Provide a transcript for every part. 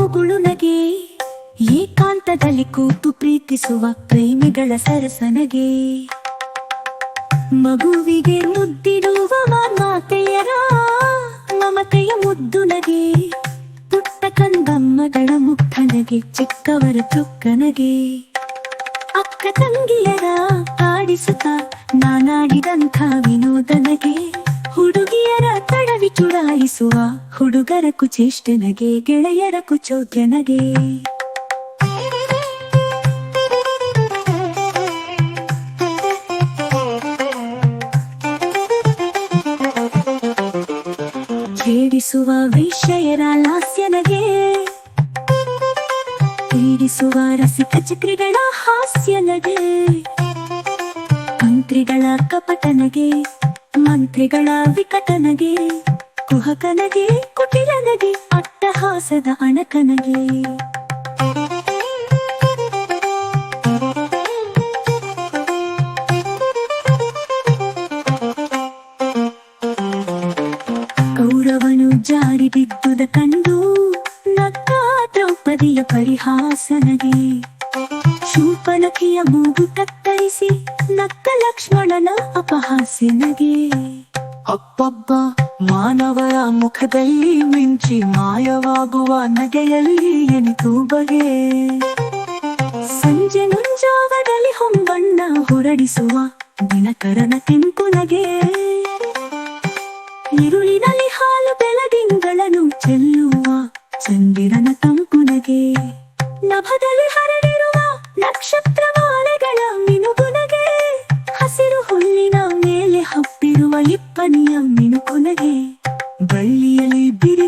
ಮುಗುಳು ನಗೆ. ಏಕಾಂತದಲ್ಲಿ ಕೂತು ಪ್ರೀತಿಸುವ ಪ್ರೇಮಿಗಳ ಸರಸನಗೆ. ಮಗುವಿಗೆ ಮುದ್ದಿಡುವ ಮಾತೆಯರ ಮಮತೆಯ ಮುದ್ದು ನಗೆ. ಪುಟ್ಟ ಕಂದಮ್ಮಗಳ ಮುಗ್ಧನಗೆ ಚಿಕ್ಕವರ ತುಕ್ಕನಗೆ ಅಕ್ಕ ತಂಗಿಯರ ಆಡಿಸುತ್ತ ನಾನಾಡಿದಂಥ ವಿನೋದನಗೆ ತಡವಿ ಚುಡಾಯಿಸುವ ಹುಡುಗರ ಕುಚೇಷ್ಟನಗೆ ಗೆಳೆಯರ ಕುಚೋದ್ಯನಗೆ ಛೇಡಿಸುವ ವಿಷಯರ ಲಾಸ್ಯನಗೆ ಪೀಡಿಸುವ ರಸಿಕ ಚಕ್ರಿಗಳ ಹಾಸ್ಯನಗೆ ಮಂತ್ರಿಗಳ ಕಪಟನಗೆ ಮಂತ್ರಿಗಳ ವಿಕಟನಗೆ ಕುಹಕನಗೆ, ಕುಟಿಲನಗೆ ಅಟ್ಟಹಾಸದ ಅಣಕನಗೆ. ಕೌರವನು ಜಾರಿ ಬಿದ್ದುದ ಕಂಡು ನಕ್ಕ ದ್ರೌಪದಿಯ ಪರಿಹಾಸನಗೆ. ಶೂಪನಕಿಯ ಮೂಗು ಕತ್ತರಿಸಿ ನಕ್ಕ ಲಕ್ಷ್ಮಣನ ಅಪಹಾಸ್ಯನಗೆ. ಅಪ್ಪಬ್ಬ ಮಾನವರ ಮುಖದಲ್ಲಿ ಮಿಂಚಿ ಮಾಯವಾಗುವ ನಗೆಯಲ್ಲಿ ಎನಿತು ಬಗೆ. ಸಂಜೆ ಮುಂಜಾವದಲ್ಲಿ ಹೊಂಬಣ್ಣ ಹೊರಡಿಸುವ ದಿನಕರನ ಕೆಂಪು ನಗೆ. ಇರುಳಿನಲ್ಲಿ ಹಾಲು ಬೆಳದಿಂಗಳನ್ನು ಚೆಲ್ಲ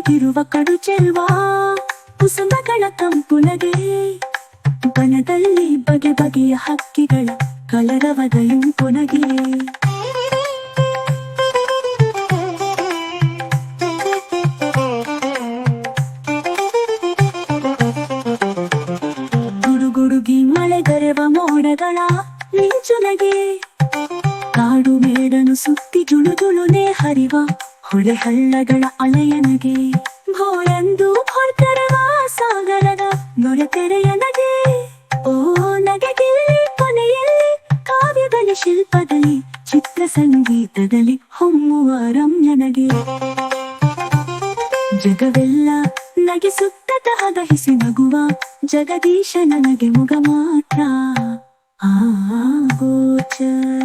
ಬಳ್ಳಿಯಲ್ಲಿ ಬಿರಿದಿರುವ ಕಡು ಚೆಲ್ವ ಕುಸುಮಗಳ ತಂಪುನಗೆ ಬನದಲ್ಲಿ ಬಗೆ ಬಗೆಯ ಹಕ್ಕಿಗಳ ಕಲರವದ ಇಂಪುನಗೆ ಗುಡುಗುಡುಗಿ ಮಳೆಗರೆವ ಮೋಡಗಳ ಮಿಂಚುನಗೆ ಕಾಡು ಮೇಡನು ಸುತ್ತಿ ಜುಳುಜುಳುನೆ ಹರಿವ ಹೊಳೆ ಹಳ್ಳಗಳ ಅಲೆಯನಗೆ, ಭೋಳೆಂದು ಹೊರತರವ ಸಾಗರದ ನೊರೆತೆರೆಯ ನಗೆ. ಓ ನಗೆಗಿಲ್ಲಿ, ಕೊನೆಯಲ್ಲಿ ಕಾವ್ಯದಲ್ಲಿ ಶಿಲ್ಪದಲ್ಲಿ ಚಿತ್ರ ಸಂಗೀತದಲ್ಲಿ ಹೊಮ್ಮುವ ರಮ್ಯನಗೆ ಜಗವೆಲ್ಲ ನಗಿಸುತ್ತ ತಹದಹಿಸಿ ನಗುವ ಜಗದೀಶ ನನಗೆ ಮುಗ ಮಾತ್ರ. ಆ ಗೋಚರ